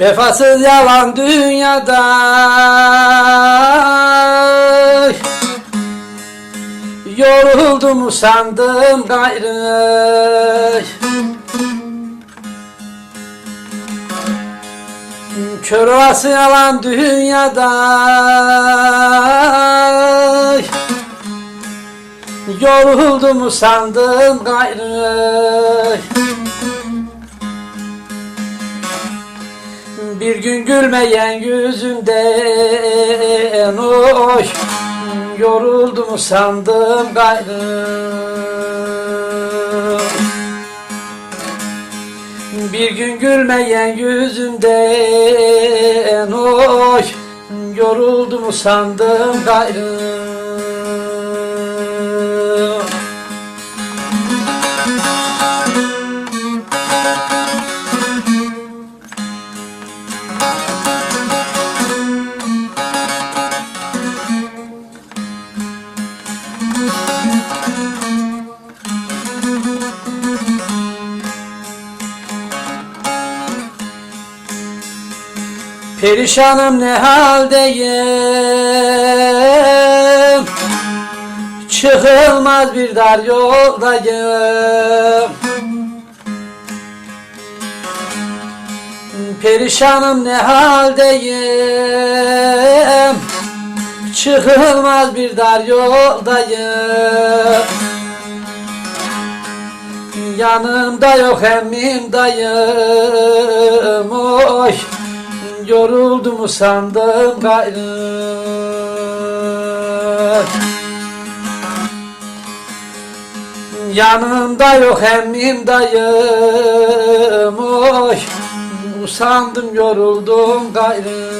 Vefasız yalan dünyada. Yoruldum sandım gayrı. Kör olası yalan dünyada. Yoruldum sandım gayrı Bir gün gülmeyen yüzünden oy Yoruldum sandım gayrı Bir gün gülmeyen yüzünden oy Yoruldum sandım gayrı Perişanım ne haldeyim? Çıkılmaz bir dar yoldayım. Perişanım ne haldeyim? Çıkılmaz bir dar yoldayım. Yanımda yok emmim dayım oy Yoruldum sandım gayrı. Yanımda yok emmim dayım. Oy Usandım yoruldum gayrı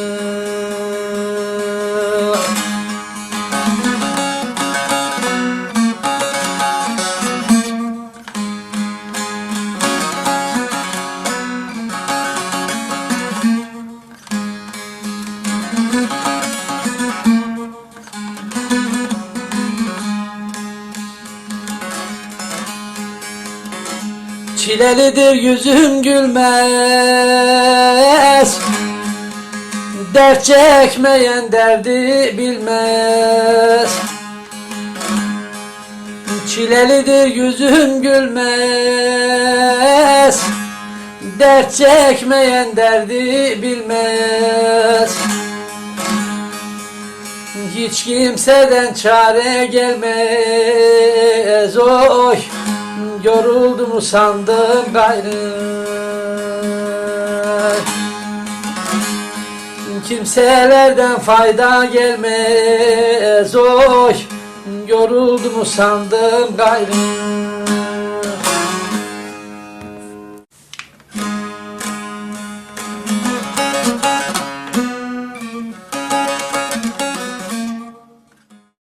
Çilelidir yüzüm gülmez. Dert çekmeyen derdi bilmez. Çilelidir yüzüm gülmez. Dert çekmeyen derdi bilmez. Hiç kimseden çare gelmez. Oy Yoruldum sandım gayrı Kimselerden fayda gelmez. Oy Yoruldum sandım gayrı